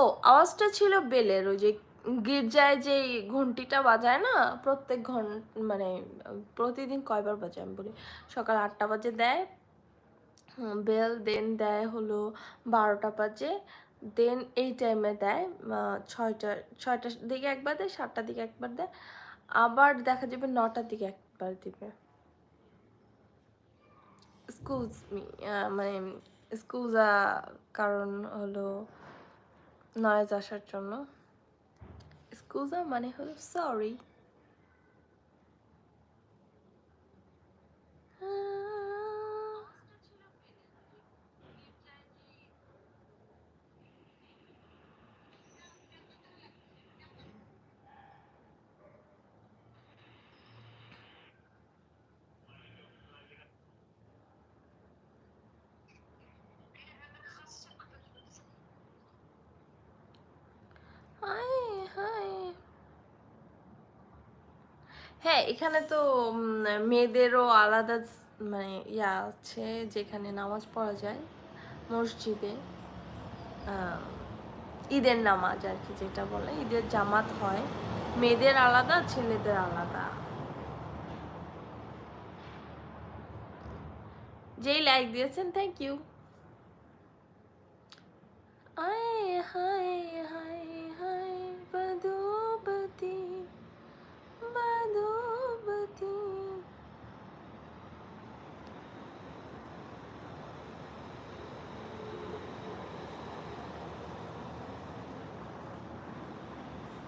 ও, আওয়াজটা ছিল বেলের, ওই যে গির্জায় যে ঘন্টিটা বাজায় না, প্রত্যেক ঘন মানে প্রতিদিন কয়বার বাজায় আমি বলি, সকাল আটটা বাজে দেয় বেল দেন দেয় হলো বারোটা বাজে, দেন এই টাইমে দেয় ছয়টা, ছয়টার দিকে একবার দেয়, সাতটার দিকে একবার দেয়, আবার দেখা যাবে নটার দিকে একবার দিবে। স্কুজ মি মানে স্কুজা কারণ হলো নয়েজ আসার জন্য। স্কুজা মানে হলো সরি হ্যাঁ এখানে তো মেয়েদেরও আলাদা মানে ইয়া আছে যেখানে নামাজ পড়া যায়, মসজিদে। ঈদের নামাজ আর কি যেটা বলে, ঈদের জামাত হয়। মেয়েদের আলাদা, ছেলেদের আলাদা। যেই লাইক দিয়েছেন থ্যাংক ইউ হায় হায় হায়।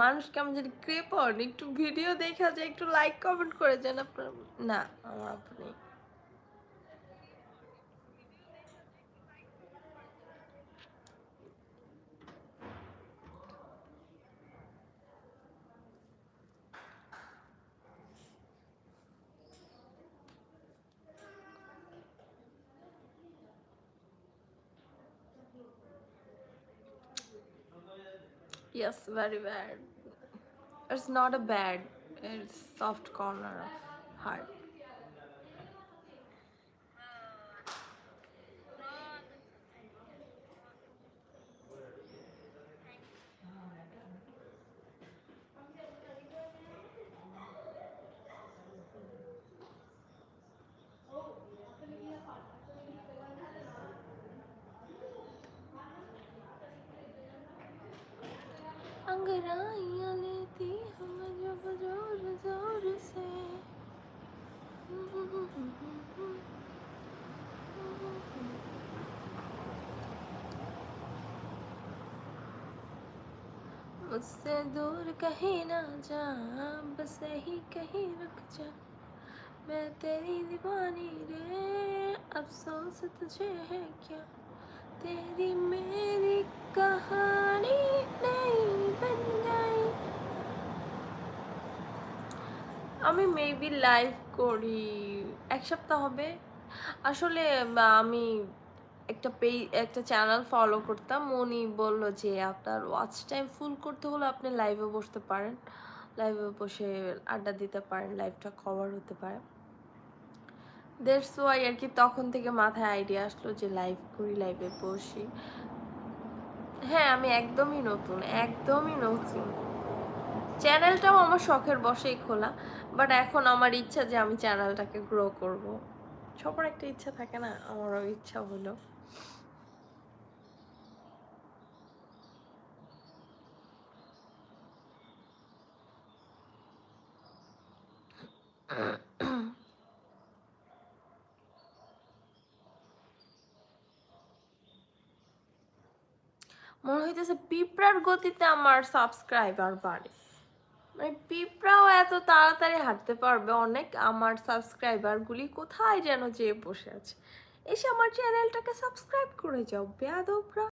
মানুষ কেমন যেন ক্রেপন একটু ভিডিও দেখা যায়, একটু লাইক কমেন্ট করে যান আপনার না, আমার আপনি Yes, very bad. It's not a bad, it's soft corner of heart. अंगड़ाइयाँ लेती ज़ोर ज़ोर से। मुझसे दूर कहीं ना जा, बस यही कहीं रुक जा। मैं तेरी दीवानी रे, अफसोस तुझे है क्या? तेरी मेरी আমি মেবি লাইভ করি, এক সপ্তাহ হবে। আসলে আমি একটা পে একটা চ্যানেল ফলো করতাম। উনি বলল যে, আপনার ওয়াচ টাইম ফুল করতে হলে আপনি লাইভে বসতে পারেন। লাইভে বসে আড্ডা দিতে পারেন লাইভটা কভার হতে পারে। দ্যাটস ওয়াই আর কি তখন থেকে মাথায় আইডিয়া আসলো যে লাইভ করি লাইভে বসি। হ্যাঁ আমি একদমই নতুন একদমই নতুন। চ্যানেলটাও আমার শখের বসেই খোলা বাট এখন আমার ইচ্ছা যে আমি চ্যানেলটাকে গ্রো করব। সবার একটা ইচ্ছা থাকে না, আমারও ইচ্ছা হলো। মনে হইতেছে পিঁপড়ার গতিতে আমার সাবস্ক্রাইবার বাড়ে। মানে পিঁপড়াও এত তাড়াতাড়ি হাঁটতে পারবে অনেক আমার সাবস্ক্রাইবারগুলি কোথায় যেন যেয়ে বসে আছে। এসে আমার চ্যানেলটাকে সাবস্ক্রাইব করে যাও, বেয়াদবরা।